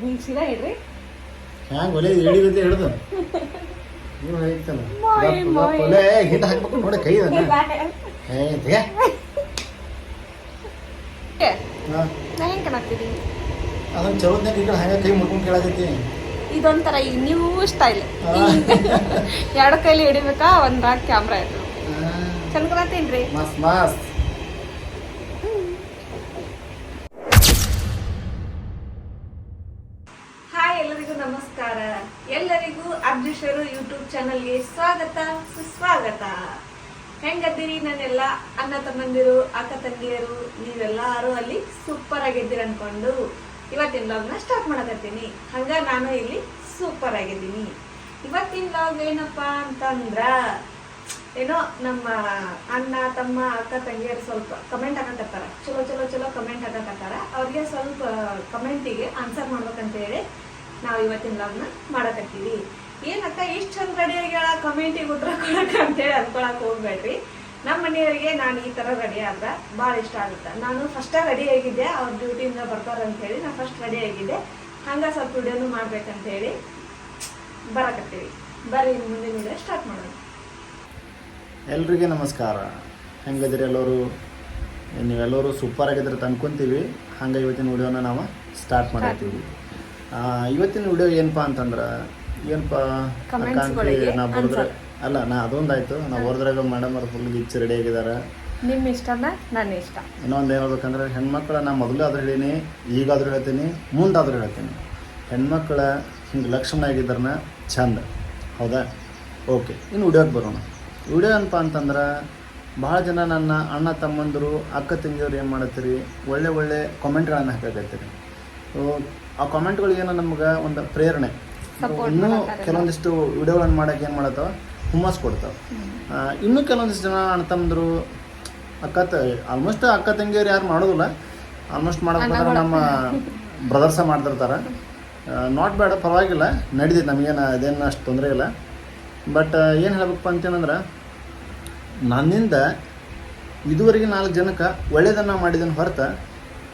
ಹಿಂಗ್ ಸೀದಾ ಇಡ್ರಿ ಹ್ಯಾಂಗ ಒಲೆ ಹಿಡ್ದು. ಒಲೆ ಹಾಕ್ಬೇಕು ನೋಡಿ ಕೈ. ಹಾ, ನಾ ಹೆಂಗ್ ಅದನ್ನ ಕೈ ಮುಟ್ಕೊಂಡು ಕೇಳಾಕತ್ತಿ. ಇದೊಂಥರ ಈ ನ್ಯೂ ಸ್ಟೈಲ್. ಎರಡು ಕೈಲಿ ಹಿಡಿಬೇಕಾ ಒಂದ್ರಾಗ ಕ್ಯಾಮ್ರಾ ಇತ್ತು ಕಾಣತ್ತೀನ್ರಿ ಮಸ್ತ್ ಮಸ್ತ್ ಹಾಯ್ ಎಲ್ಲರಿಗೂ ನಮಸ್ಕಾರ ಅರ್ಜುಷರು ಯೂಟ್ಯೂಬ್ ಚಾನಲ್ಗೆ ಸ್ವಾಗತ, ಸುಸ್ವಾಗತ. ಹೆಂಗದ್ದೀರಿ ನನ್ನೆಲ್ಲ ಅಣ್ಣ ತಮ್ಮಂದಿರು, ಅಕ್ಕ ತಂಗಿಯರು, ನೀವೆಲ್ಲರೂ ಅಲ್ಲಿ ಸೂಪರ್ ಆಗಿದ್ದೀರಿ ಅನ್ಕೊಂಡು ಇವತ್ತಿನ ಲಾಗ್ನ ಸ್ಟಾರ್ಟ್ ಮಾಡಕತ್ತೀನಿ. ಹಂಗ ನಾನು ಇಲ್ಲಿ ಸೂಪರ್ ಆಗಿದ್ದೀನಿ. ಇವತ್ತಿನ ಲಾಗ್ ಏನಪ್ಪ ಅಂತಂದ್ರ, ಏನೋ ನಮ್ಮ ಅಣ್ಣ, ತಮ್ಮ, ಅಕ್ಕ, ತಂಗಿಯರು ಸ್ವಲ್ಪ ಕಮೆಂಟ್ ಹಾಕಕತ್ತಾರ. ಚಲೋ ಚಲೋ ಚಲೋ ಕಮೆಂಟ್ ಹಾಕಕತ್ತಾರ. ಅವ್ರಿಗೆ ಸ್ವಲ್ಪ ಕಮೆಂಟಿಗೆ ಆನ್ಸರ್ ಮಾಡ್ಬೇಕಂತ ಹೇಳಿ ನಾವು ಇವತ್ತಿನ ಲಾಗ್ನ ಮಾಡಕತ್ತೀವಿ. ಏನಕ್ಕ ಇಷ್ಟು ಚಂದ ರೆಡಿ ಆಗ್ಯಾಳ ಕಮೆಂಟಿಗೆ ಉತ್ತರ ಕೊಡಕ ಅಂತೇಳಿ ಅನ್ಕೊಳಕ್ ಹೋಗ್ಬೇಡ್ರಿ. ನಮ್ಮ ಮನೆಯವರಿಗೆ ನಾನು ಈ ತರ ರೆಡಿ ಆದ್ರ ಭಾಳ ಇಷ್ಟ ಆಗುತ್ತೆ. ನಾನು ಫಸ್ಟ್ ರೆಡಿ ಆಗಿದ್ದೆ ಅವ್ರ ಡ್ಯೂಟಿಯಿಂದ ಬರ್ತಾರ ಅಂತ ಹೇಳಿ ನಾನು ಫಸ್ಟ್ ರೆಡಿ ಆಗಿದ್ದೆ. ಹಂಗ ಸ್ವಲ್ಪ ವಿಡಿಯೋನು ಮಾಡ್ಬೇಕಂತ ಹೇಳಿ ಬರಕತ್ತೀವಿ. ಬರ್ರಿ ಮುಂದಿನ ವಿಡಿಯೋ ಸ್ಟಾರ್ಟ್ ಮಾಡೋಣ. ಎಲ್ರಿಗೆ ನಮಸ್ಕಾರ. ಹೆಂಗದಿರಿ ಎಲ್ಲರೂ? ನೀವೆಲ್ಲರೂ ಸೂಪರ್ ಆಗಿದ್ರೆ ತಂದ್ಕೊಂತೀವಿ ಹಂಗೆ ಇವತ್ತಿನ ವಿಡಿಯೋನ ನಾವು ಸ್ಟಾರ್ಟ್ ಮಾಡ್ತೀವಿ ಇವತ್ತಿನ ವಿಡಿಯೋ ಏನಪ್ಪ ಅಂತಂದ್ರೆ ಏನಪ್ಪ? Comments ಗಳಿಗೆ ನಾ ಬರೆದ್ರೆ. ಅಲ್ಲ ನಾ ಅದೊಂದಾಯ್ತು. ನಾ ಬರೆದ್ರಾಗ ಮೇಡಮ್ ಅವ್ರು ಫುಲ್ ಗಿಚ್ಚು ರೆಡಿ ಆಗಿದ್ದಾರೆ ನಿಮ್ಮ ಇಷ್ಟನ ನನ್ನ ಇಷ್ಟ. ಇನ್ನೊಂದು ಏನು ಹೇಳ್ಬೇಕಂದ್ರೆ ಹೆಣ್ಮಕ್ಳ ನಾ ಮೊದಲು ಆದ್ರೂ ಹೇಳೀನಿ ಈಗಾದ್ರೂ ಹೇಳ್ತೀನಿ ಮುಂದಾದ್ರೂ ಹೇಳ್ತೀನಿ. ಹೆಣ್ಮಕ್ಳ ಹಿಂಗೆ ಲಕ್ಷಣ ಆಗಿದ್ದಾರನ ಚಂದ. ಹೌದಾ? ಓಕೆ ಇನ್ನು ವಿಡಿಯೋಗೆ ಬರೋಣ. ವಿಡಿಯೋ ಏನಪ್ಪ ಅಂತಂದ್ರೆ ಭಾಳ ಜನ ನನ್ನ ಅಣ್ಣ ತಮ್ಮಂದರು ಅಕ್ಕ ತಂಗಿಯವ್ರು ಏನು ಮಾಡತ್ತೀರಿ? ಒಳ್ಳೆ ಒಳ್ಳೆ ಕಾಮೆಂಟ್ಗಳನ್ನು ಹಾಕಾಕತ್ತೀರಿ. ಸೊ ಆ ಕಾಮೆಂಟ್ಗಳು ಏನೋ ನಮ್ಗೆ ಒಂದು ಪ್ರೇರಣೆ. ಇನ್ನೂ ಕೆಲವೊಂದಿಷ್ಟು ವಿಡಿಯೋಗಳನ್ನು ಮಾಡೋಕೆ ಏನು ಮಾಡತ್ತವ ಹುಮ್ಮಸ್ ಕೊಡ್ತಾವೆ. ಇನ್ನೂ ಕೆಲವೊಂದಿಷ್ಟು ಜನ ಅಣ್ಣತಮ್ಮಂದ್ರು ಅಕ್ಕ ತ ಆಲ್ಮೋಸ್ಟ್ ಅಕ್ಕ ತಂಗಿಯವ್ರು ಯಾರು ಮಾಡೋದಿಲ್ಲ. ಆಲ್ಮೋಸ್ಟ್ ಮಾಡಬೇಕಂದ್ರೆ ನಮ್ಮ ಬ್ರದರ್ಸ ಮಾಡ್ತಿರ್ತಾರೆ. ನಾಟ್ ಬ್ಯಾಡ ಪರವಾಗಿಲ್ಲ. ನಡೀತೈತೆ ನಮಗೇನು ಅದೇನು ಅಷ್ಟು ತೊಂದರೆ ಇಲ್ಲ. ಬಟ್ ಏನು ಹೇಳ್ಬೇಕಪ್ಪ ಅಂತೇನಂದ್ರೆ ನನ್ನಿಂದ ಇದುವರೆಗೆ ನಾಲ್ಕು ಜನಕ್ಕೆ ಒಳ್ಳೆಯದನ್ನು ಮಾಡಿದ್ದನ್ನು ಹೊರತು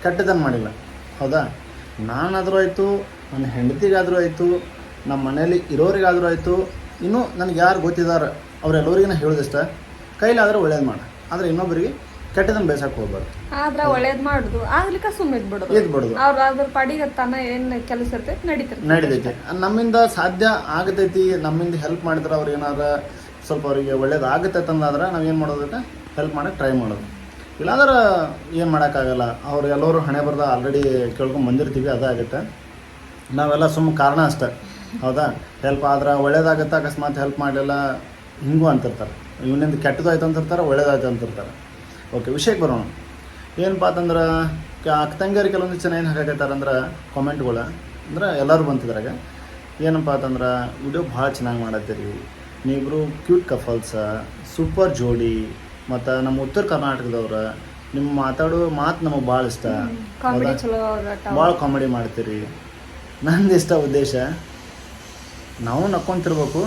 ಕೆಟ್ಟದನ್ನು ಮಾಡಿಲ್ಲ. ಹೌದಾ? ನಾನಾದರೂ ಆಯಿತು ನನ್ನ ಹೆಂಡತಿಗಾದರೂ ಆಯಿತು ನಮ್ಮ ಮನೇಲಿ ಇರೋರಿಗಾದರೂ ಆಯಿತು ಇನ್ನೂ ನನಗೆ ಯಾರು ಗೊತ್ತಿದ್ದಾರೆ ಅವರೆಲ್ಲರಿಗೂ ನಾನು ಹೇಳೋದಿಷ್ಟ ಕೈಲಾದ್ರೆ ಒಳ್ಳೇದು ಮಾಡ. ಆದರೆ ಇನ್ನೊಬ್ಬರಿಗೆ ಕೆಟ್ಟದನ್ನು ಬೇಸಕ್ಕೆ ಹೋಗ್ಬಾರ್ದು. ಆದ್ರ ಒಳ್ಳೇದು ಮಾಡುದು ಆಗ್ಲಿಕ್ಕ ಸುಮ್ಮನೆ ಇದ್ಬಿಡೋದು. ಇದು ಅವ್ರು ಅವ್ರ ಅದ್ರ ಪಾಡಿಗೆ ತಾನೇ ಏನ್ ಕೆಲಸ ಇರ್ತೈತಿ ನಡೀತಾರೆ ನಡೀತೈತಿ. ನಮ್ಮಿಂದ ಸಾಧ್ಯ ಆಗತೈತಿ ನಮ್ಮಿಂದ ಹೆಲ್ಪ್ ಮಾಡಿದ್ರೆ ಅವ್ರು ಏನಾರ ಸ್ವಲ್ಪ ಅವರಿಗೆ ಒಳ್ಳೇದು ಆಗುತ್ತೆ ಅಂದಾದ್ರೆ ನಾವು ಏನು ಮಾಡೋದಕ್ಕೆ ಹೆಲ್ಪ್ ಮಾಡಕ್ಕೆ ಟ್ರೈ ಮಾಡೋದು. ಇಲ್ಲಾಂದ್ರೆ ಏನು ಮಾಡೋಕ್ಕಾಗಲ್ಲ ಅವ್ರು ಎಲ್ಲರೂ ಹಣೆ ಬರ್ದ ಆಲ್ರೆಡಿ ಕೇಳ್ಕೊಂಡು ಬಂದಿರ್ತೀವಿ ಅದಾಗುತ್ತೆ ನಾವೆಲ್ಲ ಸುಮ್ಮ ಕಾರಣ ಅಷ್ಟೇ. ಹೌದಾ? ಹೆಲ್ಪ್ ಆದ್ರೆ ಒಳ್ಳೇದಾಗತ್ತೆ ಅಕಸ್ಮಾತ್ ಹೆಲ್ಪ್ ಮಾಡಲಿಲ್ಲ ಹಿಂಗೂ ಅಂತಿರ್ತಾರೆ. ಇವನಿಂದ ಕೆಟ್ಟದಾಯ್ತು ಅಂತಿರ್ತಾರೆ ಒಳ್ಳೇದಾಯ್ತು ಅಂತಿರ್ತಾರೆ. ಓಕೆ ವಿಷಯಕ್ಕೆ ಬರೋಣ. ಏನಪ್ಪ ಅಂತಂದ್ರೆ ಅಕ್ಕ ತಂಗಿಯರು ಕೆಲವೊಂದು ಜನ ಏನು ಹಾಕಾಕೈತಾರಂದ್ರೆ ಕಾಮೆಂಟ್ಗಳು ಅಂದ್ರೆ ಎಲ್ಲರೂ ಬಂತಿದ್ರಾಗ ಏನಪ್ಪ ಅಂತಂದ್ರೆ ವಿಡಿಯೋ ಭಾಳ ಚೆನ್ನಾಗಿ ಮಾಡತ್ತೀರಿ. ನೀವಿಬ್ರು ಕ್ಯೂಟ್ ಕಫಲ್ಸ ಸೂಪರ್ ಜೋಡಿ ಮತ್ತು ನಮ್ಮ ಉತ್ತರ ಕರ್ನಾಟಕದವ್ರ ನಿಮ್ಮ ಮಾತಾಡೋ ಮಾತು ನಮಗೆ ಭಾಳ ಇಷ್ಟ. ಭಾಳ ಕಾಮಿಡಿ ಮಾಡ್ತೀರಿ. ನಂದು ಇಷ್ಟ ಉದ್ದೇಶ ನಾವು ನಕ್ಕೊಂತಿರ್ಬೇಕು.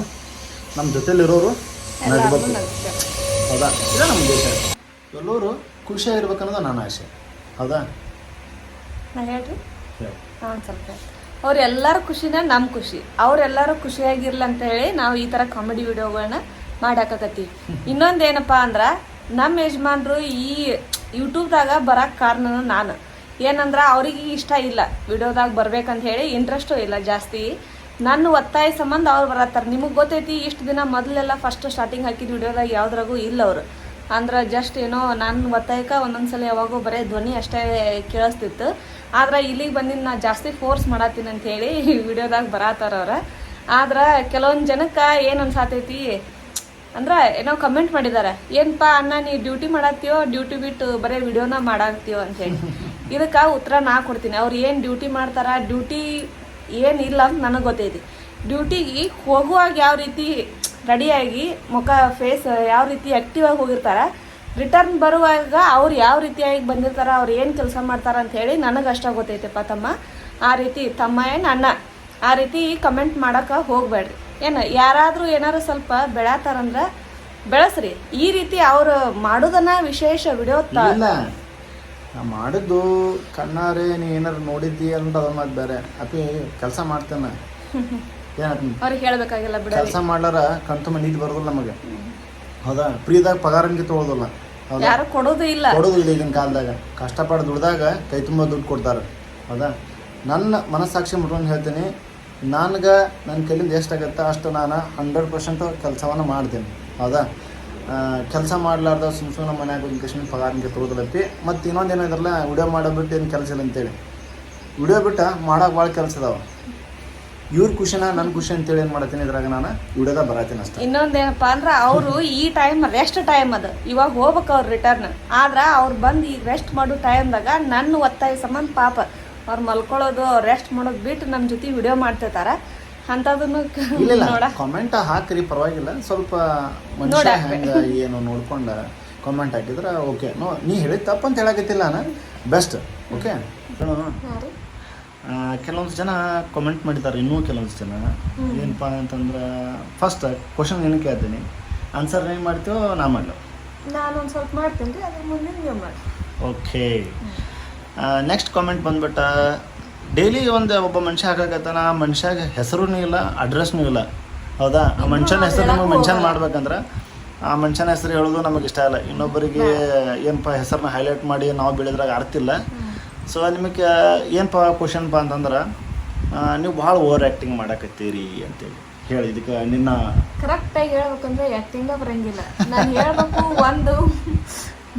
ನಮ್ಮ ಜೊತೆಲಿರೋರು ನಡ್ಬೇಕು ನಗಬೇಕು. ಹೌದಾ? ಇದೇ ನಮ್ಮ ದೇಶ. ಎಲ್ಲರೂ ಖುಷಿಯಾಗಿರ್ಬೇಕನ್ನೋದು ನನ್ನ ಆಸೆ. ಹೌದಾ? ಹೇಳ್ರಿ? ಹಾಂ ಸ್ವಲ್ಪ. ಅವ್ರೆಲ್ಲರ ಖುಷಿನ ನಮ್ ಖುಷಿ. ಅವ್ರೆಲ್ಲರೂ ಖುಷಿಯಾಗಿರ್ಲಿ ಅಂತ ಹೇಳಿ ನಾವು ಈ ತರ ಕಾಮಿಡಿ ವಿಡಿಯೋಗಳನ್ನ ಮಾಡಾಕತ್ತೀವಿ. ಇನ್ನೊಂದ್ ಏನಪ್ಪಾ ಅಂದ್ರ ನಮ್ಮ ಯಜಮಾನ್ರು ಈ ಯೂಟ್ಯೂಬ್ದಾಗ ಬರಕ್ಕೆ ಕಾರಣ ನಾನು. ಏನಂದ್ರ ಅವ್ರಿಗೆ ಇಷ್ಟ ಇಲ್ಲ. ವಿಡಿಯೋದಾಗ ಬರ್ಬೇಕಂತ ಹೇಳಿ ಇಂಟ್ರೆಸ್ಟು ಇಲ್ಲ ಜಾಸ್ತಿ. ನನ್ನ ಒತ್ತಾಯ ಸಂಬಂಧ ಅವ್ರು ಬರತ್ತಾರ. ನಿಮಗೆ ಗೊತ್ತೈತಿ, ಇಷ್ಟು ದಿನ ಮೊದಲೆಲ್ಲ ಫಸ್ಟ್ ಸ್ಟಾರ್ಟಿಂಗ್ ಹಾಕಿದ ವಿಡಿಯೋದಾಗ ಯಾವ್ದ್ರಾಗೂ ಇಲ್ಲ ಅವರು. ಅಂದ್ರೆ ಜಸ್ಟ್ ಏನೋ ನನ್ನ ಒತ್ತಾಯಕ್ಕೆ ಒಂದೊಂದ್ಸಲ ಯಾವಾಗೋ ಬರೀ ಧ್ವನಿ ಅಷ್ಟೇ ಕೇಳಿಸ್ತಿತ್ತು. ಆದ್ರೆ ಇಲ್ಲಿಗೆ ಬಂದಿದ್ದು ನಾ ಜಾಸ್ತಿ ಫೋರ್ಸ್ ಮಾಡತ್ತೀನಿ ಅಂತ ಹೇಳಿ ವಿಡಿಯೋದಾಗ ಬರತ್ತಾರ ಅವ್ರ. ಆದ್ರೆ ಕೆಲವೊಂದು ಜನಕ್ಕೆ ಏನು ಅನ್ಸಾತೈತಿ, ಅಂದ್ರೆ ಏನೋ ಕಮೆಂಟ್ ಮಾಡಿದಾರೆ. ಏನಪ್ಪ ಅಣ್ಣ, ನೀ ಡ್ಯೂಟಿ ಮಾಡತ್ತೀಯೋ ಡ್ಯೂಟಿ ಬಿಟ್ಟು ಬರೀ ವಿಡಿಯೋನ ಮಾಡಾಕ್ತೀಯೋ ಅಂತ ಹೇಳಿ. ಇದಕ್ಕೆ ಉತ್ತರ ನಾ ಕೊಡ್ತೀನಿ. ಅವ್ರು ಏನು ಡ್ಯೂಟಿ ಮಾಡ್ತಾರ ಡ್ಯೂಟಿ ಏನಿಲ್ಲ ಅಂತ ನನಗೆ ಗೊತ್ತೈತಿ. ಡ್ಯೂಟಿಗೆ ಹೋಗುವಾಗ ಯಾವ ರೀತಿ ರೆಡಿಯಾಗಿ ಮುಖ ಫೇಸ್ ಯಾವ ರೀತಿ ಆ್ಯಕ್ಟಿವ್ ಆಗಿ ಹೋಗಿರ್ತಾರೆ ರಿಟರ್ನ್ ಬರುವಾಗ ಅವ್ರು ಯಾವ ರೀತಿಯಾಗಿ ಬಂದಿರ್ತಾರೆ, ಅವ್ರು ಏನು ಕೆಲಸ ಮಾಡ್ತಾರೆ ಅಂತ ಹೇಳಿ ನನಗೆ ಅಷ್ಟ ಗೊತ್ತೈತೆಪ್ಪ ತಮ್ಮ. ಆ ರೀತಿ ತಮ್ಮ ಏನು ಅಣ್ಣ, ಆ ರೀತಿ ಕಮೆಂಟ್ ಮಾಡೋಕೆ ಹೋಗಬೇಡ್ರಿ. ಏನು ಯಾರಾದರೂ ಏನಾರು ಸ್ವಲ್ಪ ಬೆಳತಾರಂದ್ರೆ ಬೆಳೆಸ್ರಿ. ಈ ರೀತಿ ಅವರು ಮಾಡೋದನ್ನ ವಿಶೇಷ ವಿಡಿಯೋ ತ ನಾ ಮಾಡಿದ್ದು ಕಣ್ಣಾರೆ ನೀ ಏನಾರು ನೋಡಿದ್ದಿ ಅಂತ ಅದನ್ನ ಮಾತು ಬೇರೆ. ಅಪ್ಪಿ ಕೆಲಸ ಮಾಡ್ತೇನೆ. ಏನಪ್ಪ ಅವ್ರಿಗೆ ಹೇಳಬೇಕಾಗಿಲ್ಲ ಬಿಡ ಕೆಲಸ ಮಾಡ್ಲಾರ ಕಣ್ತುಂಬ ನೀಟ್ ಬರೋದಿಲ್ಲ ನಮಗೆ. ಹೌದಾ? ಫ್ರೀದಾಗ ಪಗಾರ ಹಂಗೆ ತೊಗೊಳೋದಿಲ್ಲ. ಹೌದಾ? ಯಾರು ಕೊಡೋದು ಇಲ್ಲ. ಕೊಡೋದು ಇಲ್ಲ ಈಗಿನ ಕಾಲದಾಗ. ಕಷ್ಟಪಟ್ಟು ದುಡ್ದಾಗ ಕೈ ತುಂಬ ದುಡ್ಡು ಕೊಡ್ತಾರೆ. ಹೌದಾ? ನನ್ನ ಮನಸ್ಸಾಕ್ಷಿ ಮುಟ್ಕೊಂಡು ಹೇಳ್ತೀನಿ. ನನಗೆ ನನ್ನ ಕೈಲಿಂದ ಎಷ್ಟಾಗತ್ತೆ ಅಷ್ಟು ನಾನು ಹಂಡ್ರೆಡ್ ಪರ್ಸೆಂಟ್ ಕೆಲಸವನ್ನು ಮಾಡ್ತೀನಿ. ಹೌದಾ? ಕೆಲಸ ಮಾಡಲಾರ್ದ ಸುಮ್ ಸುಮ್ಮನೆ ಮನ್ಯಾಗ ಕಷ್ಟ ಪಗಾರ ನಿಮಗೆ ತೊಗೊಳದಲ್ಲಪ್ಪಿ ಮತ್ತು ಇನ್ನೊಂದು ಏನಾದ್ರಲ್ಲ ವಿಡಿಯೋ ಮಾಡೋ ಬಿಟ್ಟು ಏನು ಕೆಲಸ ಇಲ್ಲ ಅಂತೇಳಿ. ವಿಡಿಯೋ ಬಿಟ್ಟು ಮಾಡೋಕೆ ಭಾಳ ಕೆಲಸ ಅದಾವ. ಇವ್ರ ಖುಷಿನ ನನ್ನ ಖುಷಿ ಅಂತೇಳಿ ಏನು ಮಾಡ್ತೀನಿ ಇದ್ರಾಗ ನಾನು? ವಿಡಿಯೋದಾಗ ಬರತ್ತೀನಿ ಅಷ್ಟೇ. ಇನ್ನೊಂದೇನಪ್ಪ ಅಂದ್ರೆ ಅವರು ಈ ಟೈಮ್ ರೆಸ್ಟ್ ಟೈಮ್ ಅದು. ಇವಾಗ ಹೋಗ್ಬೇಕು ಅವ್ರು ರಿಟರ್ನ್ ಆದ್ರೆ ಅವ್ರು ಬಂದು ಈಗ ರೆಸ್ಟ್ ಮಾಡೋ ಟೈಮ್ದಾಗ ನನ್ನ ಒತ್ತಾಯ ಸಂಬಂಧ ಪಾಪ. ಅವ್ರು ಮಲ್ಕೊಳ್ಳೋದು ರೆಸ್ಟ್ ಮಾಡೋದು ಬಿಟ್ಟು ನಮ್ಮ ಜೊತೆ ವಿಡಿಯೋ ಮಾಡ್ತಿರ್ತಾರ. ಇಲ್ಲ ನೋಡ. ಕಾಮೆಂಟ್ ಹಾಕ್ರಿ ಪರವಾಗಿಲ್ಲ. ಸ್ವಲ್ಪ ಮನುಷ್ಯ ನೋಡಾಕ್ ಹೆಂಗ ಏನು ನೋಡ್ಕೊಂಡ ಕಾಮೆಂಟ್ ಹಾಕಿದ್ರೆ ಓಕೆ ನೋ ನೀ ಹೇಳಿದ ತಪ್ಪು ಅಂತ ಹೇಳಕತ್ತಿಲ್ಲ ನಾನು ಬೆಸ್ಟ್ ಓಕೆ ಕೆಲವೊಂದು ಜನ ಕಾಮೆಂಟ್ ಮಾಡಿದ್ದಾರೆ ಇನ್ನೂ ಕೆಲವೊಂದು ಜನ. ಏನಪ್ಪ ಅಂತಂದ್ರೆ ಫಸ್ಟ್ ಕ್ವಶನ್ ಏನು ಕೇಳ್ತೀನಿ? ಆನ್ಸರ್ ಏನು ಮಾಡ್ತೀವೋ ನಾ ಮಾಡಲು? ನಾನು ಸ್ವಲ್ಪ ಮಾಡ್ತೀನಿ ರೀ ಅದ್ರ ಮುಂದೆ ನೀವು ಮಾಡಿ ಓಕೆ ನೆಕ್ಸ್ಟ್ ಕಾಮೆಂಟ್ ಬಂದ್ಬಿಟ್ಟ ಡೈಲಿ ಒಂದು ಒಬ್ಬ ಮನುಷ್ಯ ಹಾಕಾಕತ್ತಾನ ಆ ಮನುಷ್ಯಾಗ ಹೆಸರುನೂ ಇಲ್ಲ ಅಡ್ರೆಸ್ನೂ ಇಲ್ಲ. ಹೌದಾ? ಆ ಮನುಷ್ಯನ ಹೆಸರು ನಮಗೆ ಮೆನ್ಷನ್. ಮಾಡ್ಬೇಕಂದ್ರೆ ಆ ಮನುಷ್ಯನ ಹೆಸರು ಹೇಳೋದು ನಮಗೆ ಇಷ್ಟ ಇಲ್ಲ. ಇನ್ನೊಬ್ಬರಿಗೆ ಏನಪ್ಪ ಹೆಸರನ್ನ ಹೈಲೈಟ್ ಮಾಡಿ ನಾವು ಬೆಳೆದ್ರಾಗ ಅರ್ತಿಲ್ಲ ಸೊ ನಿಮಗೆ ಏನಪ್ಪ ಕ್ವಶನ್ಪ ಅಂತಂದ್ರೆ ನೀವು ಭಾಳ ಓವರ್ ಆ್ಯಕ್ಟಿಂಗ್ ಮಾಡಕತ್ತೀರಿ ಅಂತೇಳಿ. ಹೇಳಿ ಇದಕ್ಕೆ ನಿನ್ನ ಕರೆಕ್ಟಾಗಿ ಹೇಳ್ಬೇಕಂದ್ರೆ ಆ್ಯಕ್ಟಿಂಗ ಬರಂಗಿಲ್ಲ. ನಾನು ಹೇಳ್ಬೇಕು ಒಂದು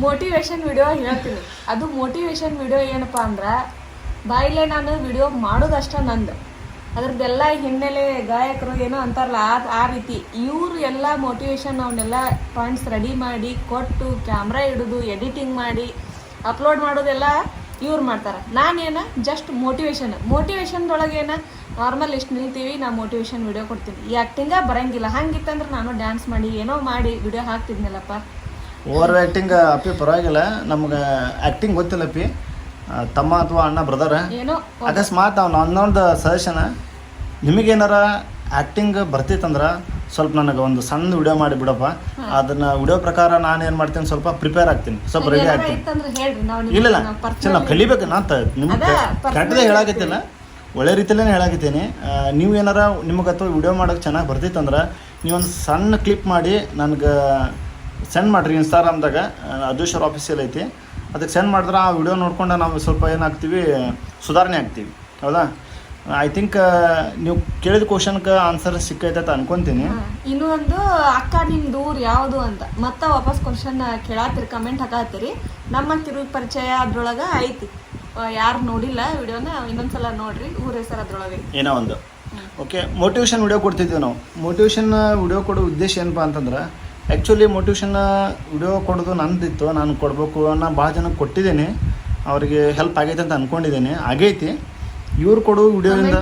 ಮೋಟಿವೇಶನ್ ವಿಡಿಯೋ ಹೇಳ್ತೀನಿ. ಅದು ಮೋಟಿವೇಶನ್ ವಿಡಿಯೋ ಏನಪ್ಪಾ ಅಂದ್ರೆ ಬಾಯಿಲೆ ನಾನು ವಿಡಿಯೋ ಮಾಡೋದಷ್ಟೇ ನಂದು. ಅದ್ರದ್ದೆಲ್ಲ ಹಿನ್ನೆಲೆ ಗಾಯಕರು ಏನೋ ಅಂತಾರಲ್ಲ ಆ ಆ ರೀತಿ. ಇವರು ಎಲ್ಲ ಮೋಟಿವೇಶನ್ ಅವನ್ನೆಲ್ಲ ಪಾಯಿಂಟ್ಸ್ ರೆಡಿ ಮಾಡಿ ಕೊಟ್ಟು ಕ್ಯಾಮ್ರಾ ಹಿಡಿದು ಎಡಿಟಿಂಗ್ ಮಾಡಿ ಅಪ್ಲೋಡ್ ಮಾಡೋದೆಲ್ಲ ಇವ್ರು ಮಾಡ್ತಾರೆ. ನಾನೇನ ಜಸ್ಟ್ ಮೋಟಿವೇಶನ್ ಮೋಟಿವೇಶನ್ದೊಳಗೇನ ನಾರ್ಮಲ್ ಇಷ್ಟು ನಿಲ್ತೀವಿ ನಾ ಮೋಟಿವೇಶನ್ ವಿಡಿಯೋ ಕೊಡ್ತೀನಿ. ಈ ಆ್ಯಕ್ಟಿಂಗ ಬರಂಗಿಲ್ಲ. ಹಂಗಿತ್ತಂದ್ರೆ ನಾನು ಡ್ಯಾನ್ಸ್ ಮಾಡಿ ಏನೋ ಮಾಡಿ ವಿಡಿಯೋ ಹಾಕ್ತಿದ್ನಲ್ಲಪ್ಪ. ಓವರ್ ಆ್ಯಕ್ಟಿಂಗ್ ಅಪ್ಪಿ ಪರವಾಗಿಲ್ಲ. ನಮ್ಗೆ ಆ್ಯಕ್ಟಿಂಗ್ ಗೊತ್ತಿಲ್ಲ ಅಪ್ಪಿ ಆ, ತಮ್ಮ ಅಥವಾ ಅಣ್ಣ ಬ್ರದರ್ ಅಕಸ್ಮಾತ್ ಅವ್ನು ಅನ್ನೋದು ಸಜೆಷನ್ ನಿಮಗೇನಾರ ಆ್ಯಕ್ಟಿಂಗ್ ಬರ್ತಿತ್ತಂದ್ರೆ ಸ್ವಲ್ಪ ನನಗೆ ಒಂದು ಸಣ್ಣ ವಿಡಿಯೋ ಮಾಡಿ ಬಿಡಪ್ಪ ಅದನ್ನ ವಿಡಿಯೋ ಪ್ರಕಾರ ನಾನು ಏನು ಮಾಡ್ತೀನಿ ಸ್ವಲ್ಪ ಪ್ರಿಪೇರ್ ಆಗ್ತೀನಿ. ಸ್ವಲ್ಪ ರೆಡಿ ಆಗ್ತೀನಿ. ಇಲ್ಲ ಇಲ್ಲ. ಕಲಿಬೇಕು. ನಾ ನಿಮ್ಗೆ ಕೆಟ್ಟದೇ ಹೇಳಾಕತ್ತಿಲ್ಲ. ಒಳ್ಳೆ ರೀತಿಯಲ್ಲೇ ಹೇಳಾಕತ್ತೀನಿ. ನೀವು ಏನಾರ ನಿಮಗೆ ಅಥವಾ ವಿಡಿಯೋ ಮಾಡೋಕೆ ಚೆನ್ನಾಗಿ ಬರ್ತಿತ್ತಂದ್ರೆ ನೀವೊಂದು ಸಣ್ಣ ಕ್ಲಿಪ್ ಮಾಡಿ ನನಗೆ ಸೆಂಡ್ ಮಾಡಿರಿ ಇನ್ಸ್ಟಾಗ್ರಾಮ್ದಾಗ ಅಧೇಶ್ವರ ಆಫೀಸಲ್ಲಿ ಐತಿ. ಅದಕ್ಕೆ ಸೆಂಡ್ ಮಾಡಿದ್ರೆ ಆ ವಿಡಿಯೋ ನೋಡ್ಕೊಂಡು ನಾವು ಸ್ವಲ್ಪ ಏನಾಗ್ತೀವಿ ಸುಧಾರಣೆ ಆಗ್ತೀವಿ. ಹೌದಾ? ಐ ಥಿಂಕ್ ನೀವು ಕೇಳಿದ ಕ್ವಶನ್ಗೆ ಆನ್ಸರ್ ಸಿಕ್ಕೈತೆ ಅಂತ ಅನ್ಕೊಂತೀನಿ. ಇನ್ನೊಂದು ಇನ್ನೂ ಒಂದು ಅಕ್ಕ ನಿಮ್ದು ಊರು ಯಾವುದು ಅಂತ. ಮತ್ತೆ ವಾಪಸ್ ಕ್ವಶನ್ ಕೇಳಾತಿರಿ ಕಮೆಂಟ್ ಹಾಕತ್ತೀರಿ ನಮ್ಮ ಕಿರು ಪರಿಚಯ ಅದ್ರೊಳಗೆ ಐತಿ. ಯಾರು ನೋಡಿಲ್ಲ ವಿಡಿಯೋನ ಇನ್ನೊಂದ್ಸಲ ನೋಡ್ರಿ ಊರ ಹೆಸರು ಅದ್ರೊಳಗೆ ಏನೋ ಒಂದು. ಓಕೆ ಮೋಟಿವೇಶನ್ ವಿಡಿಯೋ ಕೊಡ್ತಿದ್ವಿ ನಾವು. ಮೋಟಿವೇಶನ್ ವಿಡಿಯೋ ಕೊಡೋ ಉದ್ದೇಶ ಏನಪ್ಪ ಅಂತಂದ್ರೆ ಆ್ಯಕ್ಚುಲಿ ಮೋಟಿವೇಶನ್ ವಿಡಿಯೋ ಕೊಡೋದು ನಂದಿತ್ತು. ನಾನು ಕೊಡಬೇಕು ಅನ್ನೋ ಭಾಳ ಜನಕ್ಕೆ ಕೊಟ್ಟಿದ್ದೇನೆ. ಅವರಿಗೆ ಹೆಲ್ಪ್ ಆಗೈತೆ ಅಂತ ಅಂದ್ಕೊಂಡಿದ್ದೀನಿ ಆಗೈತಿ. ಇವ್ರು ಕೊಡೋ ವಿಡಿಯೋದಿಂದ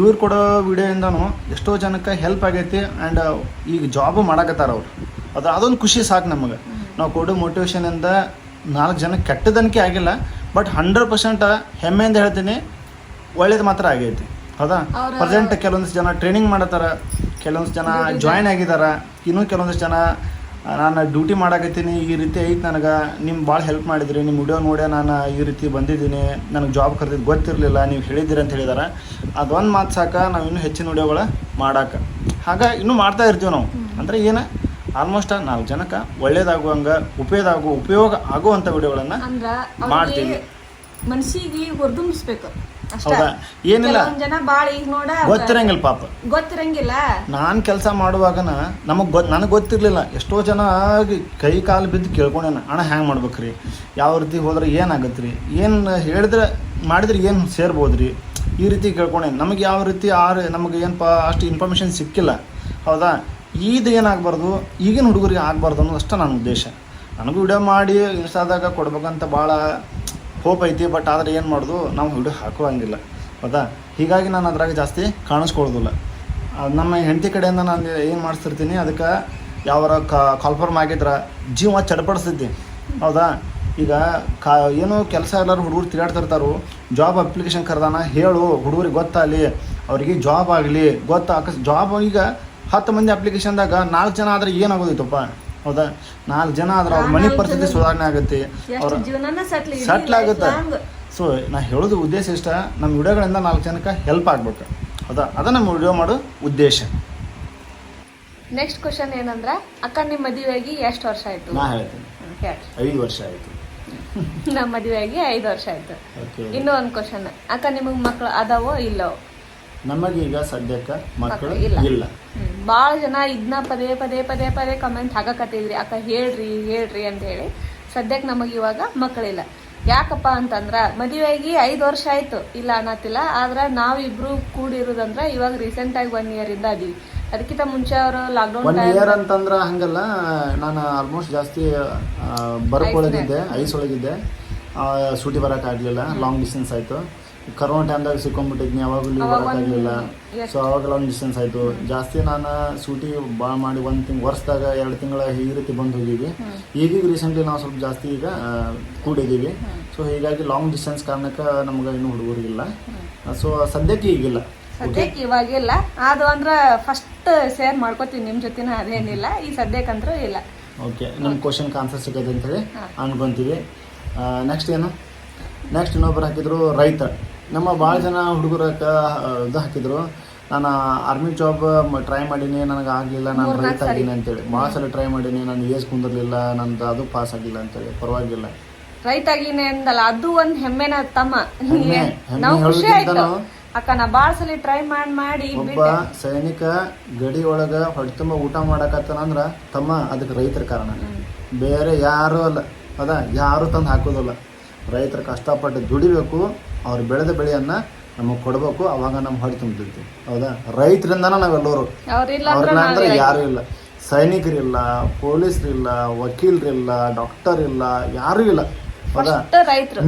ಇವ್ರು ಕೊಡೋ ವಿಡಿಯೋಯಿಂದನೂ ಎಷ್ಟೋ ಜನಕ್ಕೆ ಹೆಲ್ಪ್ ಆಗೈತಿ ಆ್ಯಂಡ್ ಈಗ ಜಾಬು ಮಾಡಾಕತ್ತಾರ ಅವ್ರು. ಅದು ಅದೊಂದು ಖುಷಿ ಸಾಕು ನಮಗೆ. ನಾವು ಕೊಡೋ ಮೋಟಿವೇಶನಿಂದ ನಾಲ್ಕು ಜನ ಕೆಟ್ಟದನಿಕೆ ಆಗಿಲ್ಲ ಬಟ್ ಹಂಡ್ರೆಡ್ ಪರ್ಸೆಂಟ್ ಹೆಮ್ಮೆಯಿಂದ ಹೇಳ್ತೀನಿ ಒಳ್ಳೇದು ಮಾತ್ರ ಆಗೈತಿ. ಹೌದಾ? ಪ್ರೆಸೆಂಟ್ ಕೆಲವೊಂದಿಷ್ಟು ಜನ ಟ್ರೈನಿಂಗ್ ಮಾಡತ್ತಾರ ಕೆಲವೊಂದಿಷ್ಟು ಜನ ಜಾಯ್ನ್ ಆಗಿದಾರ ಇನ್ನೂ ಕೆಲವೊಂದಿಷ್ಟು ಜನ ನಾನು ಡ್ಯೂಟಿ ಮಾಡಾಕತ್ತೀನಿ ಈ ರೀತಿ ಐತೆ ನನಗೆ ನಿಮ್ಮ ಭಾಳ ಹೆಲ್ಪ್ ಮಾಡಿದ್ರಿ ನಿಮ್ಮ ವಿಡಿಯೋ ನೋಡೇ ನಾನು ಈ ರೀತಿ ಬಂದಿದ್ದೀನಿ ನನಗೆ ಜಾಬ್ ಕರೆದಿದ್ದು ಗೊತ್ತಿರಲಿಲ್ಲ ನೀವು ಹೇಳಿದ್ದೀರಿ ಅಂತ ಹೇಳಿದಾರೆ. ಅದೊಂದು ಮಾತು ಸಾಕ ನಾವು ಇನ್ನೂ ಹೆಚ್ಚಿನ ವಿಡಿಯೋಗಳ ಮಾಡಾಕ. ಹಾಗ ಇನ್ನೂ ಮಾಡ್ತಾ ಇರ್ತೀವಿ ನಾವು. ಅಂದರೆ ಏನು? ಆಲ್ಮೋಸ್ಟ್ ನಾಲ್ಕು ಜನಕ್ಕೆ ಒಳ್ಳೇದಾಗುವಂಗೆ ಉಪಯೋಗ ಆಗೋ ಉಪಯೋಗ ಆಗುವಂಥ ವಿಡಿಯೋಗಳನ್ನು ಮಾಡ್ತೀವಿ. ಮನ್ಸಿಗೆ ಹೊರದುಂಬಿಸ್ಬೇಕು. ಅಷ್ಟ. ಹೌದಾ? ಏನಿಲ್ಲ. ಕೆಲವೊಂದ್ ಜನ ಬಾಳ ಈಗ ನೋಡ ಗೊತ್ತಿರಂಗಿಲ್ಲ ಪಾಪ. ಗೊತ್ತಿರಂಗಿಲ್ಲ. ನಾನು ಕೆಲಸ ಮಾಡುವಾಗನ ನಮಗೆ ಗೊತ್ತು ನನಗೆ ಗೊತ್ತಿರಲಿಲ್ಲ. ಎಷ್ಟೋ ಜನ ಕೈ ಕಾಲು ಬಿದ್ದು ಕೇಳ್ಕೊಂಡೇನ ಅಣ್ಣ ಹ್ಯಾಂಗೆ ಮಾಡ್ಬೇಕ್ರಿ? ಯಾವ ರೀತಿ ಹೋದ್ರೆ ಏನಾಗತ್ತೆ ರೀ ಏನು ಹೇಳಿದ್ರೆ ಮಾಡಿದ್ರೆ ಏನು ಸೇರ್ಬೋದ್ರಿ? ಈ ರೀತಿ ಕೇಳ್ಕೊಂಡೇನು. ನಮಗೆ ಯಾವ ರೀತಿ ಆ ನಮಗೆ ಏನಪ್ಪ ಅಷ್ಟು ಇನ್ಫಾರ್ಮೇಷನ್ ಸಿಕ್ಕಿಲ್ಲ. ಹೌದಾ? ಇದು ಏನಾಗಬಾರ್ದು? ಈಗಿನ ಹುಡುಗರಿಗೆ ಆಗಬಾರ್ದು ಅನ್ನೋದು ಅಷ್ಟೇ ನನ್ನ ಉದ್ದೇಶ. ನನಗೂ ವಿಡಿಯೋ ಮಾಡಿ ಇನ್ಸ್ಟಾದಾಗ ಕೊಡ್ಬೇಕಂತ ಭಾಳ ಹೋಪ್ ಐತಿ ಬಟ್ ಆದರೆ ಏನು ಮಾಡೋದು? ನಾವು ವಿಡಿಯೋ ಹಾಕುವಂಗಿಲ್ಲ. ಹೌದಾ? ಹೀಗಾಗಿ ನಾನು ಅದ್ರಾಗ ಜಾಸ್ತಿ ಕಾಣಿಸ್ಕೊಳ್ಳೋದಿಲ್ಲ. ನಮ್ಮ ಹೆಂಡತಿ ಕಡೆಯಿಂದ ನಾನು ಏನು ಮಾಡಿಸ್ತಿರ್ತೀನಿ, ಅದಕ್ಕೆ ಯಾವಾರ ಕಾಲ್ಫರ್ಮ್ ಆಗಿದ್ರೆ ಜೀವ ಚಡಪಡಿಸ್ತೈತಿ ಹೌದಾ? ಈಗ ಕಾ ಏನೋ ಕೆಲಸ ಎಲ್ಲರೂ ಹುಡುಗರು ತಿರುಗಾಡ್ತಿರ್ತಾರೋ ಜಾಬ್ ಅಪ್ಲಿಕೇಶನ್ ಕರೆದಾನ, ಹೇಳು ಹುಡುಗರಿಗೆ ಗೊತ್ತಾಗಲಿ, ಅವರಿಗೆ ಜಾಬ್ ಆಗಲಿ ಗೊತ್ತಾ ಅಕಸ್ ಜಾಬ್ ಈಗ ಹತ್ತು ಮಂದಿ ಅಪ್ಲಿಕೇಶನ್ದಾಗ ನಾಲ್ಕು ಜನ ಆದರೆ ಏನಾಗೋದಿತ್ತಪ್ಪ? ಹೌದಾ? ನಾಲ್ಕು ಜನ ಆದ್ರೆ ಅವ್ರ ಮನೆ ಪರಿಸ್ಥಿತಿ ಸುಧಾರಣೆ ಆಗುತ್ತೆ. ಅವ್ರ ಜೀವನನ ಸೆಟ್ಲ್ ಸೆಟ್ಲ್ ಆಗುತ್ತೆ? ಸೊ ನಾ ಹೇಳೋದು ಉದ್ದೇಶ ಇಷ್ಟ. ನಮ್ಮ ವಿಡಿಯೋಗಳಿಂದ ನಾಲ್ಕು ಜನಕ್ಕೆ ಹೆಲ್ಪ್ ಆಗ್ಬೇಕು. ಹೌದಾ? ಅದ ನಮ್ಮ ವಿಡಿಯೋ ಮಾಡೋ ಉದ್ದೇಶ. ನೆಕ್ಸ್ಟ್ ಕ್ವಶನ್ ಏನಂದ್ರ ಅಕ್ಕ ನಿಮ್ ಮದುವೆಯಾಗಿ ಎಷ್ಟು ವರ್ಷ ಆಯ್ತು? ನಾ ಹೇಳ್ತೀನಿ. ಐದು ವರ್ಷ ಆಯ್ತು. ನಮ್ಮ ಮದುವೆಯಾಗಿ ಐದು ವರ್ಷ ಆಯ್ತು. ಇನ್ನೂ ಒಂದ್ ಕ್ವಶನ್ ಅಕ್ಕ ನಿಮಗೆ ಮಕ್ಕಳು ಅದಾವೋ ಇಲ್ಲೋ ನಮಗೀಗ ಸದ್ಯಕ್ಕೆ ಮಕ್ಕಳು ಇಲ್ಲ. ಬಹಳ. ಜನ ಇದನ್ನ ಪದೇ ಪದೇ ಪದೇ ಪದೇ ಕಮೆಂಟ್ ಹಾಕಕತ್ತಿದ್ರಿ. ಅಕ್ಕ ಹೇಳ್ರಿ ಹೇಳ್ರಿ ಅಂತ ಹೇಳಿ ಸದ್ಯಕ್ಕೆ ನಮಗೆ ಇವಾಗ ಮಕ್ಕಳಿಲ್ಲ. ಯಾಕಪ್ಪ ಅಂತಂದ್ರ ಮದುವೆಯಾಗಿ ಐದು ವರ್ಷ ಆಯ್ತು. ಇಲ್ಲ ಅನ್ನತ್ತಿಲ್ಲ. ಆದ್ರ ನಾವಿಬ್ರು ಕೂಡಿರೋದಂದ್ರ ಇವಾಗ ರೀಸೆಂಟ್ ಆಗಿ ಒನ್ ಇಯರ್ ಇಂದ ಅದೀವಿ. ಅದಕ್ಕಿಂತ ಮುಂಚೆ ಅವರು ಲಾಕ್ಡೌನ್ ಇಯರ್ ಅಂತಂದ್ರೆ ಹಂಗಲ್ಲ. ನಾನು ಆಲ್ಮೋಸ್ಟ್ ಜಾಸ್ತಿ ಬರಕೊಳಗಿದ್ದೆ ಐಸ್ ಒಳಗಿದ್ದೆ ಆ, ಸೂಟಿ ಬರೋಕ್ಕಾಗಲಿಲ್ಲ ಲಾಂಗ್ ಡಿಸ್ಟೆನ್ಸ್ ಆಯಿತು. ಕರೋನಾ ಟೈಮ್ದಾಗ ಸಿಕ್ಕೊಂಡ್ಬಿಟ್ಟಿದ್ನಿ ಯಾವಾಗಲೂ ಬರೋಕ್ಕಾಗಲಿಲ್ಲ. ಸೊ ಅವಾಗ ಲಾಂಗ್ ಡಿಸ್ಟೆನ್ಸ್ ಆಯಿತು. ಜಾಸ್ತಿ ನಾನು ಸೂಟಿ ಭಾಳ ಮಾಡಿ ಒಂದು ತಿಂಗ್ ವರ್ಷದಾಗ ಎರಡು ತಿಂಗಳ ಈ ರೀತಿ ಬಂದು ಹೋಗಿದ್ವಿ. ಈಗೀಗ ರೀಸೆಂಟ್ಲಿ ನಾವು ಸ್ವಲ್ಪ ಜಾಸ್ತಿ ಈಗ ಕೂಡಿದ್ದೀವಿ ಸೊ ಹೀಗಾಗಿ ಲಾಂಗ್ ಡಿಸ್ಟೆನ್ಸ್ ಕಾರಣಕ್ಕೆ ನಮ್ಗೆ ಇನ್ನೂ ಹುಡುಗರಿಗಿಲ್ಲ. ಸೊ ಸದ್ಯಕ್ಕೆ ಈಗಿಲ್ಲ. ಸದ್ಯಕ್ಕೆ ಇವಾಗಿಲ್ಲ. ಅದು ಅಂದ್ರೆ ಫಸ್ಟ್ ಶೇರ್ ಮಾಡ್ಕೊತೀನಿ ನಿಮ್ಮ ಜೊತೆನ ಅದೇನಿಲ್ಲ. ಈ ಸದ್ಯಕ್ಕಂದ್ರೂ ಇಲ್ಲ. ಓಕೆ ನಮ್ಮ ಕ್ವಶನ್ಗೆ ಆನ್ಸರ್ ಸಿಗೋದಂತೇಳಿ. ಅನ್ಕೊಂತೀವಿ. ನೆಕ್ಸ್ಟ್ ಏನು? ನೆಕ್ಸ್ಟ್ ಇನ್ನೊಬ್ರು ಹಾಕಿದ್ರು ರೈತ. ನಮ್ಮ ಭಾಳ ಜನ ಹುಡುಗರ ಇದು ಹಾಕಿದ್ರು. ನಾನು ಆರ್ಮಿ ಜಾಬ್ ಟ್ರೈ ಮಾಡೀನಿ ನನಗೆ ಆಗಲಿಲ್ಲ ನಾನು ರೈತ. ಆಗೀನಿ ಅಂತೇಳಿ. ಭಾಳ ಸಲ ಟ್ರೈ ಮಾಡೀನಿ ನಾನು ಏಜ್ ಕುಂದಿರಲಿಲ್ಲ ನಂದು ಅದು ಪಾಸ್ ಆಗಿಲ್ಲ ಅಂತೇಳಿ. ಪರವಾಗಿಲ್ಲ. ರೈತ ಆಗೀನಿ ಅಂದಲ್ಲ ಅದು ಒಂದು ಹೆಮ್ಮೆನ ತಮ್ಮ. ನಾವು ಖುಷಿ ಆಯ್ತು. ಅಕ್ಕ ನಾ ಸಲ ಟ್ರೈ ಮಾಡಿ ಮಾಡಿ ಒಬ್ಬ ಸೈನಿಕ ಗಡಿ ಒಳಗೆ ಹೊಟ್ಟೆ ತುಂಬ ಊಟ ಮಾಡಕತ್ತನಂದ್ರ ತಮ್ಮ ಅದಕ್ಕೆ ರೈತರ ಕಾರಣ. ಬೇರೆ ಯಾರು ಅಲ್ಲ. ಅದ ಯಾರು ತಂದು ಹಾಕೋದಿಲ್ಲ. ರೈತರು ಕಷ್ಟಪಟ್ಟು ದುಡಿಬೇಕು ಅವ್ರು ಬೆಳೆದ ಬೆಳೆಯನ್ನ ನಮಗೆ ಕೊಡಬೇಕು ಅವಾಗ ನಮ್ಮ ಹೊಡೆ ತುಂಬ್ತೈತಿ ಹೌದಾ? ರೈತರಿಂದನ ನಾವೆಲ್ಲರೂ. ಅವ್ರನ್ನ ಅಂದ್ರೆ ಯಾರು ಇಲ್ಲ. ಸೈನಿಕರಿಲ್ಲ ಪೊಲೀಸರಿಲ್ಲ ವಕೀಲರಿಲ್ಲ ಡಾಕ್ಟರ್ ಇಲ್ಲ ಯಾರೂ ಇಲ್ಲ. ಹೌದಾ?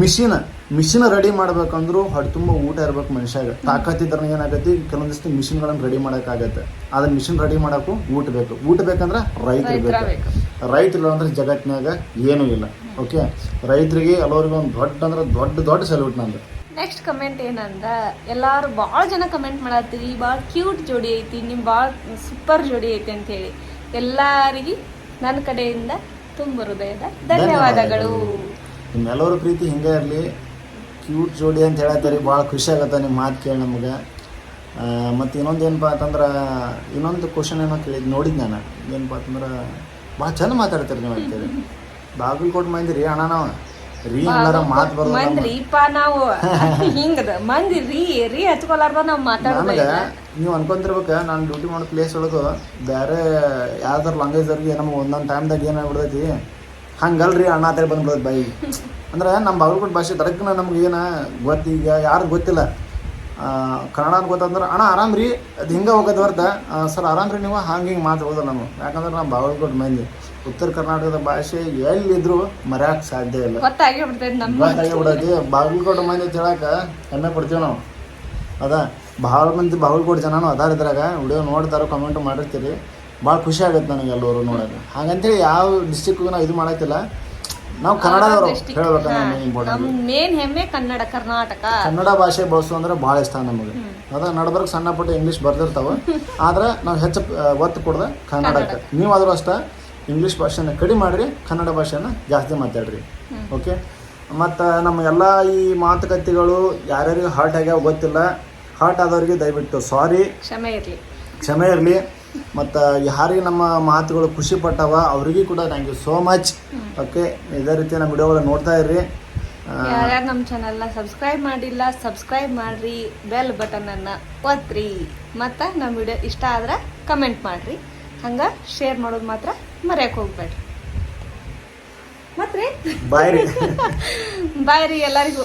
ಮಿಷಿನ್. ಮಿಷಿನ್ ರೆಡಿ ಮಾಡ್ಬೇಕಂದ್ರು ಹೊಟ್ಟೆ ತುಂಬ ಊಟ ಇರ್ಬೇಕು ಮನುಷ್ಯಾಗ. ತಾಕತ್ತಿದ್ರೆ ಏನಾಗತ್ತೆ? ಕೆಲವೊಂದಿಷ್ಟು ಮಿಷಿನ್ಗಳನ್ನ ರೆಡಿ ಮಾಡೋಕ್ಕಾಗತ್ತೆ. ಅದನ್ನ ಮಿಷಿನ್ ರೆಡಿ ಮಾಡೋಕ್ಕೂ ಊಟ ಬೇಕು. ಊಟ ಬೇಕಂದ್ರೆ ರೈತರು ರೈತರ ಬೇಕು. ಇಲ್ಲ ರೈತರು ಅಂದ್ರೆ ಜಗತ್ತಿನಾಗ ಏನೂ ಇಲ್ಲ. ಓಕೆ? ರೈತರಿಗೆ ಎಲ್ಲರಿಗೂ ಒಂದು ದೊಡ್ಡ ಅಂದ್ರೆ ದೊಡ್ಡ ದೊಡ್ಡ ಸಲ್ಯೂಟ್ ನಂದು. ನೆಕ್ಸ್ಟ್ ಕಮೆಂಟ್ ಏನಂದ ಎಲ್ಲಾರು ಭಾಳ ಜನ ಕಮೆಂಟ್ ಮಾಡತ್ತೀರಿ. ಭಾಳ ಕ್ಯೂಟ್ ಜೋಡಿ ಐತಿ. ನಿಮ್ ಭಾಳ ಸೂಪರ್ ಜೋಡಿ ಐತಿ ಅಂತ ಹೇಳಿ. ಎಲ್ಲಾರಿಗೆ ನನ್ನ ಕಡೆಯಿಂದ ತುಂಬ ಹೃದಯದ ಧನ್ಯವಾದಗಳು. ನಿಮ್ಮೆಲ್ಲರ ಪ್ರೀತಿ ಹಿಂಗೆ ಇರಲಿ. ಕ್ಯೂಟ್ ಜೋಡಿ ಅಂತ ಹೇಳತ್ತರಿ ಭಾಳ ಖುಷಿ ಆಗತ್ತೆ ನಿಮ್ಮ ಮಾತು ಕೇಳಿ ನಮಗೆ. ಮತ್ತು ಇನ್ನೊಂದು ಏನಪ್ಪ ಅಂತಂದ್ರೆ ಇನ್ನೊಂದು ಕ್ವಶನ್ ಏನೋ ಕೇಳಿದ್ ನೋಡಿದ್ದು ನಾನು. ಏನಪ್ಪ ಅಂತಂದ್ರೆ ಭಾಳ ಚಂದ ಮಾತಾಡ್ತೀರಿ ನೀವು ಅಂತೇಳಿ ಬಾಗಲಕೋಟೆ ಮಂದಿ ರೀ ಅಣ್ಣ ನಾವು. ರೀ ಎಲ್ಲಾರ ಮಾತು ಬರೋದು ಮಂದ್ರಿ ಪಾ ನಾವು. ಹಿಂಗದ ಮಂದಿ ರೀ ರೀ ಹಚ್ಕೊಲಾರ್ದ ನಾವು ಮಾತಾಡೋದು ನೀವು ಅನ್ಕೊಂತಿರ್ಬೇಕು ನಾನು ಡ್ಯೂಟಿ ಮಾಡೋ ಪ್ಲೇಸ್ ಒಳಗೆ ಬೇರೆ ಯಾವ್ದಾರು ಲ್ಯಾಂಗ್ವೇಜ್ದವ್ರಿಗೆ ನಮ್ಗೆ ಒಂದೊಂದು ಟೈಮ್ದಾಗ ಏನಾಗ್ಬಿಡ್ತೈತಿ ಹಂಗಲ್ರಿ ಅಣ್ಣ ಅಂತೇಳಿ ಬಂದ್ಬಿಡೋದು ಬಾಯಿ. ಅಂದ್ರೆ ನಮ್ಮ ಬಾಗಲಕೋಟೆ ಭಾಷೆ ದಡಕ್ಕನ ನಮ್ಗೆ ಏನು ಗೊತ್ತೀಗ ಯಾರು ಗೊತ್ತಿಲ್ಲ. ಕನ್ನಡ ಅಂತ ಗೊತ್ತಂದ್ರೆ ಅಣ್ಣ ಆರಾಮ್ ರೀ? ಅದು ಹಿಂಗೆ ಹೋಗೋದು ಹೊರ್ತ ಸರ್ ಆರಾಮ್ ರೀ ನೀವು? ಹಂಗೆ ಹಿಂಗೆ ಮಾತಾಡೋದಿಲ್ಲ ನಾವು ಯಾಕಂದ್ರೆ ನಮ್ಮ ಬಾಗಲಕೋಟೆ ಮಂದಿ ಉತ್ತರ ಕರ್ನಾಟಕದ ಭಾಷೆ ಎಲ್ಲಿದ್ರು ಮರೆಯಕ್ಕೆ ಸಾಧ್ಯ ಇಲ್ಲ. ಗೊತ್ತಾಗಿ ಬಾಗಲಕೋಟೆ ಮಂದಿ ಅಂತ ಹೇಳಕ ಹೆಮ್ಮೆ ಕೊಡ್ತೀವಿ ನಾವು. ಅದ ಭಾಳ ಮಂದಿ ಬಾಗಲಕೋಟೆ ಜನನು ಅದಾರ ಇದ್ರಾಗ. ವಿಡಿಯೋ ನೋಡ್ತಾರೋ ಕಮೆಂಟ್ ಮಾಡಿರ್ತೀರಿ. ಭಾಳ ಖುಷಿ ಆಗುತ್ತೆ ನನಗೆ ಎಲ್ಲರೂ ನೋಡೋಕೆ ಹಾಗಂತೇಳಿ ಯಾವ ಡಿಸ್ಟಿಕ್ಗೂ ನಾವು ಇದು ಮಾಡತ್ತಿಲ್ಲ ನಾವು ಕನ್ನಡದವರು ಹೇಳ್ಬೇಕಂದ್ರೆ ಮೇನ್ ಹೆಮ್ಮೆ ಕನ್ನಡ ಕರ್ನಾಟಕ. ಕನ್ನಡ ಭಾಷೆ ಬಳಸು ಅಂದ್ರೆ ಭಾಳ ಇಷ್ಟ ನಮಗೆ. ಅದ ನಡ್ಬರ್ಕ್ ಸಣ್ಣ ಪುಟ್ಟ ಇಂಗ್ಲೀಷ್ ಬರ್ದಿರ್ತಾವ. ಆದ್ರೆ ನಾವು ಹೆಚ್ಚು ಒತ್ತು ಕೊಡ್ದೆ ಕನ್ನಡಕ್ಕೆ ಆದ್ರೂ ಅಷ್ಟೇ ಇಂಗ್ಲೀಷ್ ಭಾಷೆನ ಕಡಿಮೆ ಮಾಡಿರಿ ಕನ್ನಡ ಭಾಷೆನ ಜಾಸ್ತಿ ಮಾತಾಡ್ರಿ. ಓಕೆ? ಮತ್ತು ನಮ್ಮ ಎಲ್ಲ ಈ ಮಾತುಕತೆಗಳು ಯಾರ್ಯಾರಿಗೂ ಹಾರ್ಟ್ ಆಗ್ಯಾವ ಗೊತ್ತಿಲ್ಲ. ಹಾರ್ಟ್ ಆದವ್ರಿಗೆ ದಯವಿಟ್ಟು ಸಾರಿ ಕ್ಷಮೆ ಇರಲಿ. ಕ್ಷಮೆ ಇರಲಿ. ಮತ್ತು ಯಾರಿಗೆ ನಮ್ಮ ಮಾತುಗಳು ಖುಷಿ ಪಟ್ಟವ ಅವರಿಗೂ ಕೂಡ thank you so much okay ಇದೇ ರೀತಿ ನಮ್ಮ ವಿಡಿಯೋಗಳು ನೋಡ್ತಾ ಇರ್ರಿ. ಯಾರ್ಯಾರು ನಮ್ಮ ಚಾನಲ್ನ ಸಬ್ಸ್ಕ್ರೈಬ್ ಮಾಡಿಲ್ಲ ಸಬ್ಸ್ಕ್ರೈಬ್ ಮಾಡ್ರಿ ಬೆಲ್ ಬಟನ್ ಒತ್ತಿರಿ ಮತ್ತು ಮತ್ತ ನಮ್ಮ ವಿಡಿಯೋ ಇಷ್ಟ ಆದ್ರೆ ಕಮೆಂಟ್ ಮಾಡ್ರಿ. ಹಂಗ ಶೇರ್ ಮಾಡೋದು ಮಾತ್ರ ಮರೆಯಕ್ಕೆ ಹೋಗ್ಬೇಡ್ರಿ. ಮತ್ತೆ ಬಾಯ್ ರೀ. ಬಾಯ್ ರೀ ಎಲ್ಲರಿಗೂ.